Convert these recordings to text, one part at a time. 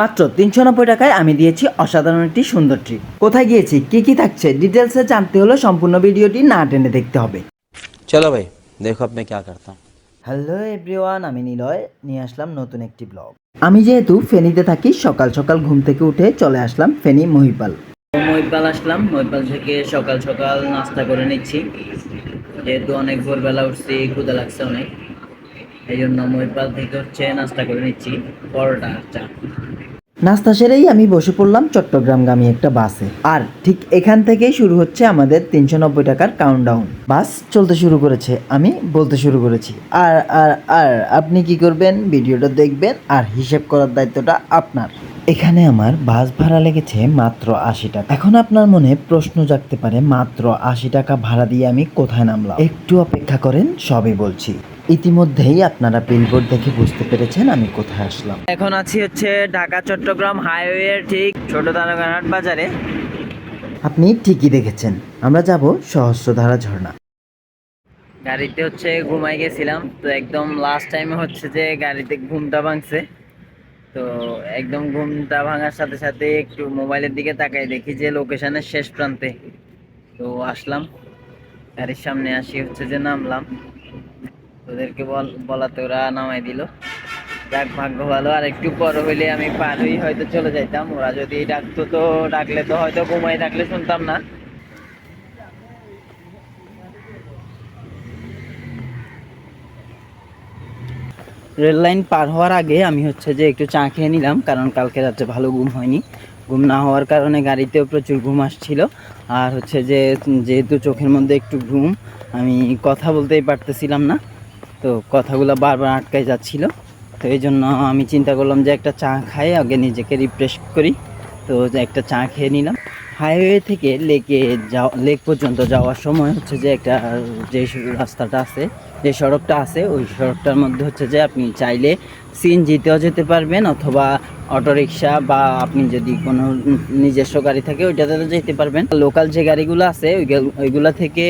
মাত্র তিনশো নব্বই টাকায় আমি দিয়েছি অসাধারণ একটি সুন্দর ট্রিপ কোথায় গিয়েছি? কি কি থাকছে? ডিটেলসে জানতে হলে সম্পূর্ণ ভিডিওটি না টেনে দেখতে হবে। চলো ভাই দেখো আপনি ক্যা করতাম। হ্যালো এভরিওয়ান আমি নিলয়। নিয়ে আসলাম নতুন একটি ব্লগ আমি যেহেতু ফেনীতে থাকি সকাল সকাল ঘুম থেকে উঠে চলে আসলাম ফেনী মহিপাল। মহিপাল আসলাম। মহিপাল থেকে সকাল সকাল নাস্তা করে নিচ্ছি। যেহেতু অনেক ভোরবেলা উঠছি ক্ষুদা লাগছে অনেক। এই জন্য মহিপাল থেকে হচ্ছে নাস্তা করে নিচ্ছি পরোটা চা। নাস্তা সেরেই আমি বসে পড়লাম চট্টগ্রামগামী একটা বাসে। আর ঠিক এখান থেকেই শুরু হচ্ছে আমাদের তিনশো নব্বই টাকার কাউন্টডাউন বাস চলতে শুরু করেছে, আমি বলতে শুরু করেছি। আর আর আর আপনি কি করবেন? ভিডিওটা দেখবেন আর হিসেব করার দায়িত্বটা আপনার। এখানে আমার বাস ভাড়া লেগেছে মাত্র আশি টাকা। এখন আপনার মনে প্রশ্ন জাগতে পারে, মাত্র আশি টাকা ভাড়া দিয়ে আমি কোথায় নামলাম? একটু অপেক্ষা করেন, সবই বলছি। ইতিমধ্যেই আপনারা বিলবোর্ড দেখে বুঝতে পেরেছেন আমি কোথায় আসলাম। এখন আছি হচ্ছে ঢাকা চট্টগ্রাম হাইওয়ের ঠিক ছোট দানাঘাট বাজারে। আপনি ঠিকই দেখেছেন আমরা যাব সহস্রধারা ঝর্ণা। গাড়িতে হচ্ছে ঘুমাই গেছিলাম তো একদম লাস্ট টাইমে হচ্ছে যে গাড়িতে ঘুমটা ভাঙছে। তো একদম ঘুমটা ভাঙার সাথে সাথে একটু মোবাইলের দিকে তাকাই দেখি যে লোকেশনের শেষ প্রান্তে। তো আসলাম গাড়ির সামনে আসি হচ্ছে যে নামলাম। ওদেরকে বল, বলাতে ওরা নামাই দিল। যাক, ভাগ্য ভালো। আর একটু পর হইলে আমি পার হই হয়তো চলে যাইতাম। ওরা যদি ডাকতো তো, ডাকলে তো হয়তো ঘুমাই থাকলে শুনতাম না। রেল লাইন পার হওয়ার আগে আমি হচ্ছে যে একটু চা খেয়ে নিলাম, কারণ কালকে রাত্রে ভালো ঘুম হয়নি। ঘুম না হওয়ার কারণে গাড়িতেও প্রচুর ঘুম আসছিল। আর হচ্ছে যে, যেহেতু চোখের মধ্যে একটু ঘুম, আমি কথা বলতেই পারতেছিলাম না। তো কথাগুলো বারবার আটকাই যাচ্ছিল। তো এই জন্য আমি চিন্তা করলাম যে একটা চা খাই, আগে নিজেকে রিফ্রেশ করি। তো একটা চা খেয়ে নিলাম। হাইওয়ে থেকে লেকে যাওয়া লেক পর্যন্ত যাওয়ার সময় হচ্ছে যে একটা, যে রাস্তাটা আছে, যে সড়কটা আছে, ওই সড়কটার মধ্যে হচ্ছে যে আপনি চাইলে সিএনজিতেও যেতে পারবেন অথবা অটোরিকশা বা আপনি যদি কোনো নিজস্ব গাড়ি থাকে ওইটাতে যেতে পারবেন। লোকাল যে গাড়িগুলো আছে ওইগুলো থেকে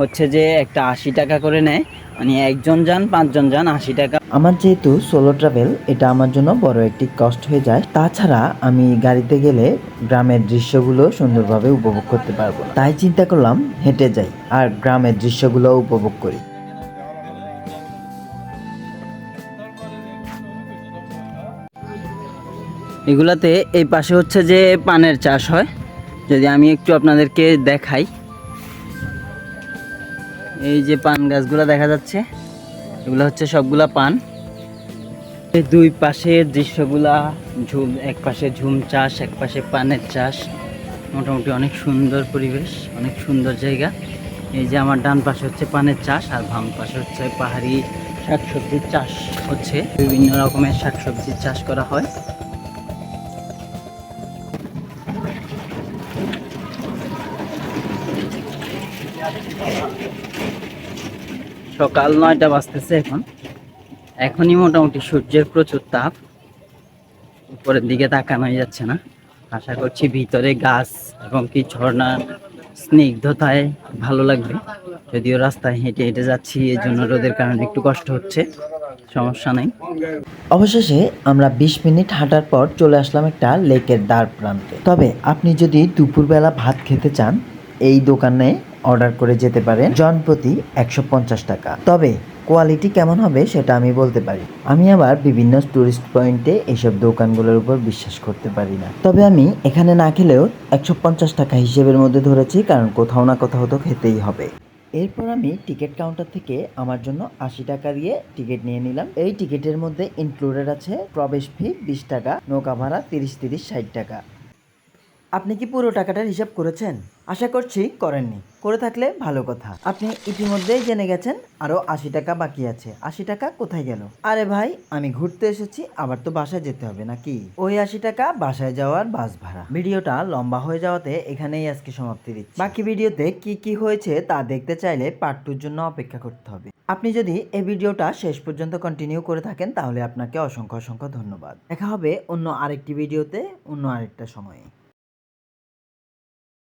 হচ্ছে যে একটা আশি টাকা করে নেয়। মানে একজন যান পাঁচজন যান আশি টাকা। আমার যেহেতু সোলো ট্রাভেল এটা আমার জন্য বড় একটি কষ্ট হয়ে যায়। তাছাড়া আমি গাড়িতে গেলে গ্রামের দৃশ্যগুলো সুন্দরভাবে উপভোগ করতে পারব তাই চিন্তা করলাম হেঁটে যাই আর গ্রামের দৃশ্যগুলো উপভোগ করি। এগুলাতে এই পাশে হচ্ছে যে পানের চাষ হয়। যদি আমি একটু আপনাদেরকে দেখাই। এই যে পান গাছগুলো দেখা যাচ্ছে, এগুলো হচ্ছে সবগুলা পান। এই দুই পাশের দৃশ্যগুলা, ঝুম, এক পাশে ঝুম চাষ, এক পাশে পানের চাষ। মোটামুটি অনেক সুন্দর পরিবেশ, অনেক সুন্দর জায়গা। এই যে আমার ডান পাশে হচ্ছে পানের চাষ, আর বাম পাশে হচ্ছে পাহাড়ি শাকসবজির চাষ হচ্ছে। বিভিন্ন রকমের শাকসবজির চাষ করা হয়। সকাল নয়টা বাজতেছে এখন। এখনই মোটামুটি সূর্যের প্রচুর তাপ। উপরের দিকে তাকানোই যাচ্ছে না। আশা করছি ভিতরে গাছ এবং কি ঝর্ণার স্নিগ্ধতায় ভালো লাগবে। যদিও রাস্তায় হেঁটে হেঁটে যাচ্ছি এই জন্য রোদের কারণে একটু কষ্ট হচ্ছে। সমস্যা নেই। অবশেষে আমরা বিশ মিনিট হাঁটার পর চলে আসলাম একটা লেকের দ্বার প্রান্তে। তবে আপনি যদি দুপুরবেলা ভাত খেতে চান, এই দোকানে অর্ডার করে যেতে পারেন। জন প্রতি একশো পঞ্চাশ টাকা। তবে কোয়ালিটি কেমন হবে সেটা আমি বলতে পারি। আমি আবার বিভিন্ন টুরিস্ট পয়েন্টে এইসব দোকানগুলোর উপর বিশ্বাস করতে পারি না। তবে আমি এখানে না খেলেও একশো পঞ্চাশ টাকা হিসেবের মধ্যে ধরেছি, কারণ কোথাও না কোথাও তো খেতেই হবে। এরপর আমি টিকিট কাউন্টার থেকে আমার জন্য আশি টাকা দিয়ে টিকিট নিয়ে নিলাম। এই টিকিটের মধ্যে ইনক্লুডেড আছে প্রবেশ ফি বিশ টাকা, নৌকা ভাড়া তিরিশ তিরিশ, ষাট টাকা। আপনি কি পুরো টাকাটার হিসাব করেছেন? আশা করছি করেননি। করে থাকলে ভালো কথা। আপনি ইতিমধ্যেই জেনে গেছেন, আরও আশি টাকা বাকি আছে। আশি টাকা কোথায় গেল? আরে ভাই, আমি ঘুরতে এসেছি, আবার তো বাসায় যেতে হবে নাকি? ওই আশি টাকা বাসায় যাওয়ার বাস ভাড়া। ভিডিওটা লম্বা হয়ে যাওয়াতে এখানেই আজকে সমাপ্তি দিচ্ছি। বাকি ভিডিওতে কি কি হয়েছে তা দেখতে চাইলে পার্ট টুর জন্য অপেক্ষা করতে হবে। আপনি যদি এই ভিডিওটা শেষ পর্যন্ত কন্টিনিউ করে থাকেন, তাহলে আপনাকে অসংখ্য অসংখ্য ধন্যবাদ। দেখা হবে অন্য আরেকটি ভিডিওতে, অন্য আরেকটা সময়ে।